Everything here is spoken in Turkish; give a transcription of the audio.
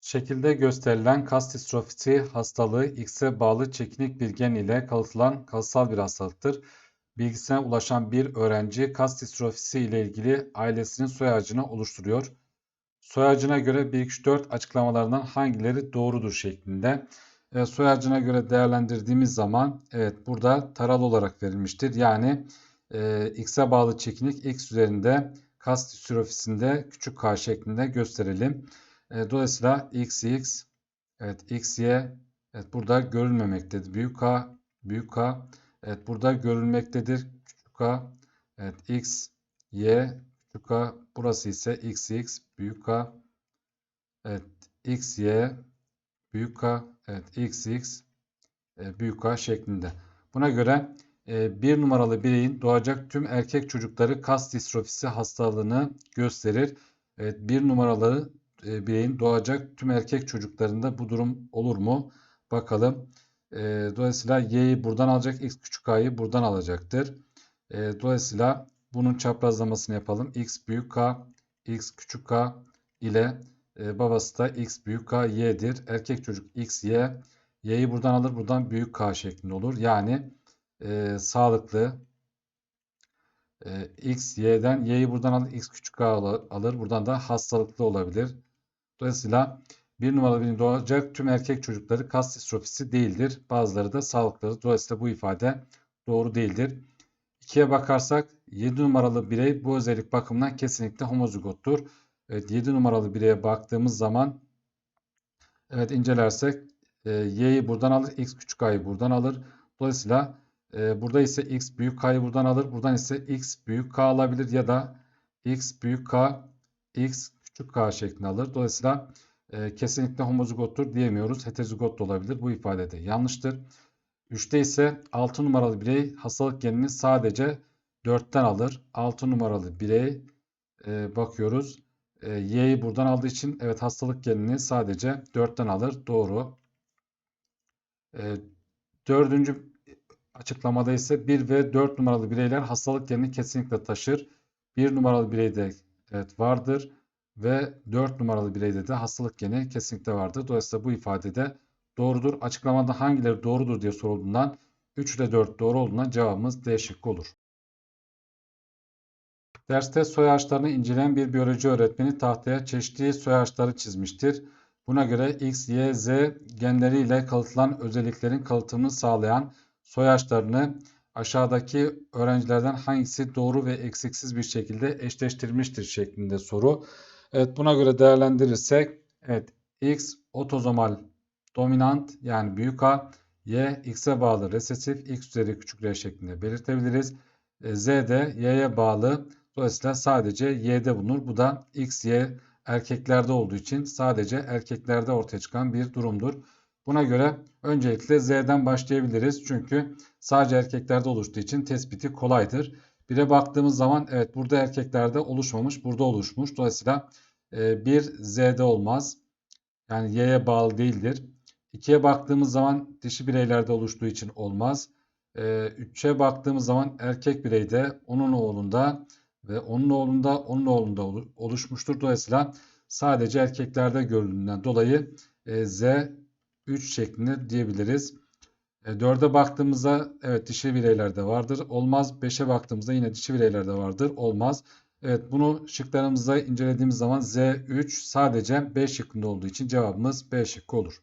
Şekilde gösterilen kas distrofisi hastalığı X'e bağlı çekinik bir gen ile kalıtılan kalıtsal bir hastalıktır. Bilgisine ulaşan bir öğrenci kas distrofisi ile ilgili ailesinin soy ağacını oluşturuyor. Soy ağacına göre 1, 2, 3, 4 açıklamalarından hangileri doğrudur şeklinde. E, soy ağacına göre değerlendirdiğimiz zaman evet burada taralı olarak verilmiştir. Yani e, X'e bağlı çekinik X üzerinde kas distrofisinde küçük k şeklinde gösterelim. E, dolayısıyla x, x, evet x, y, evet burada görülmemektedir. Büyük K, büyük K, evet burada görülmektedir. Küçük K, evet x, y, küçük K, burası ise x, x, büyük K, evet x, y, büyük K, evet x, x, e, büyük K şeklinde. Buna göre e, bir numaralı bireyin doğacak tüm erkek çocukları kas distrofisi hastalığını gösterir. Evet, bir numaralı e, bireyin doğacak tüm erkek çocuklarında bu durum olur mu? Bakalım. E, dolayısıyla y'yi buradan alacak, x küçük a'yı buradan alacaktır. E, dolayısıyla bunun çaprazlamasını yapalım. x büyük k, x küçük k ile e, babası da x büyük k, y'dir. Erkek çocuk x, y. y'yi buradan alır, buradan büyük k şeklinde olur. Yani e, sağlıklı e, x, y'den y'yi buradan alır, x küçük k alır. Buradan da hastalıklı olabilir. Dolayısıyla bir numaralı birini doğacak tüm erkek çocukları kas distrofisi değildir. Bazıları da sağlıklıdır. Dolayısıyla bu ifade doğru değildir. 2'ye bakarsak 7 numaralı birey bu özellik bakımından kesinlikle homozigottur. Evet 7 numaralı bireye baktığımız zaman evet incelersek e, y'yi buradan alır, x küçük a'yı buradan alır. Dolayısıyla e, burada ise x büyük k'yı buradan alır. Buradan ise x büyük k alabilir ya da x büyük k, x küçük k şeklinde alır. Dolayısıyla e, kesinlikle homozigottur diyemiyoruz. Heterozigot da olabilir. Bu ifade de yanlıştır. 3'te ise 6 numaralı birey hastalık genini sadece 4'ten alır. 6 numaralı birey e, bakıyoruz. E, Y'yi buradan aldığı için evet hastalık genini sadece 4'ten alır. Doğru. E, dördüncü açıklamada ise 1 ve 4 numaralı bireyler hastalık genini kesinlikle taşır. 1 numaralı bireyde evet vardır ve 4 numaralı bireyde de hastalık geni kesinlikle vardır. Dolayısıyla bu ifadede doğrudur. Açıklamada hangileri doğrudur diye sorulduğundan 3 ile 4 doğru olduğundan cevabımız D şıkkı olur. Derste soy ağaçlarını inceleyen bir biyoloji öğretmeni tahtaya çeşitli soy ağaçları çizmiştir. Buna göre X, Y, Z genleriyle kalıtılan özelliklerin kalıtımını sağlayan soy ağaçlarını aşağıdaki öğrencilerden hangisi doğru ve eksiksiz bir şekilde eşleştirmiştir şeklinde soru. Evet buna göre değerlendirirsek evet X otozomal dominant yani büyük A, Y X'e bağlı resesif X üzeri küçük R şeklinde belirtebiliriz. E, Z de Y'ye bağlı. Dolayısıyla sadece Y'de bulunur. Bu da X, Y erkeklerde olduğu için sadece erkeklerde ortaya çıkan bir durumdur. Buna göre öncelikle Z'den başlayabiliriz. Çünkü sadece erkeklerde oluştuğu için tespiti kolaydır. 1'e baktığımız zaman evet burada erkeklerde oluşmamış, burada oluşmuş. Dolayısıyla e, 1 Z'de olmaz. Yani Y'ye bağlı değildir. 2'ye baktığımız zaman dişi bireylerde oluştuğu için olmaz. E, 3'e baktığımız zaman erkek bireyde, onun oğlunda ve onun oğlunda, onun oğlunda oluşmuştur. Dolayısıyla sadece erkeklerde görüldüğünden dolayı e, Z 3 şeklinde diyebiliriz. 4'e baktığımızda evet dişi bireylerde vardır. Olmaz. 5'e baktığımızda yine dişi bireylerde vardır. Olmaz. Evet bunu şıklarımızda incelediğimiz zaman Z3 sadece B şıkkında olduğu için cevabımız B şıkkı olur.